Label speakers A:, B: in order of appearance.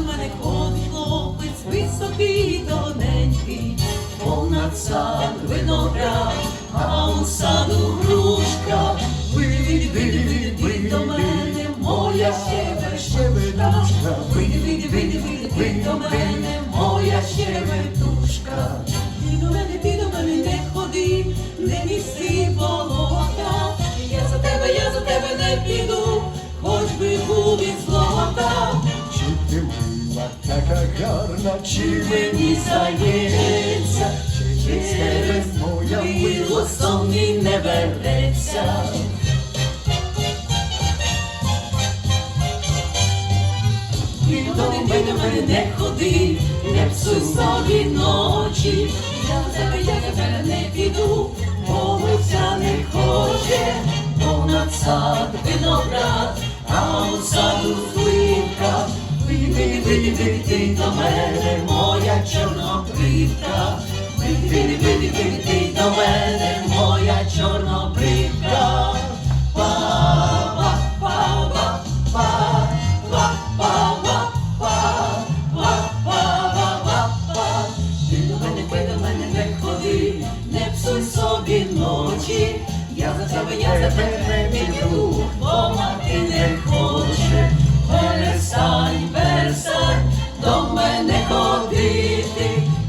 A: до мене ходить хлопець, високий тоненький, понад сад виноград, а у саду грушка, вивід, вивід, вивід до мене, моя щебетушка, вивід, вивід, вивід до мене, моя щебетушка, ти
B: до мене піде. Така гарна, чи
A: Мені здається,
B: чи з тебе моя
A: мило не вернеться. Ти до мене, не ходи, не псуй собі ночі. Я за тебе, я за тебе не піду, молиться не хоче, понад сад виноград, а у саду. Вийди, вийди, ти до мене, моя чорнобривка. Вийди, вийди, вийди, ти до мене, моя чорнобривка. Па, па, па, па, па. Ти до мене, ти до мене не ходи, не псуй собі ночі. Я за тебе, я за тебе не піду, бо ходити.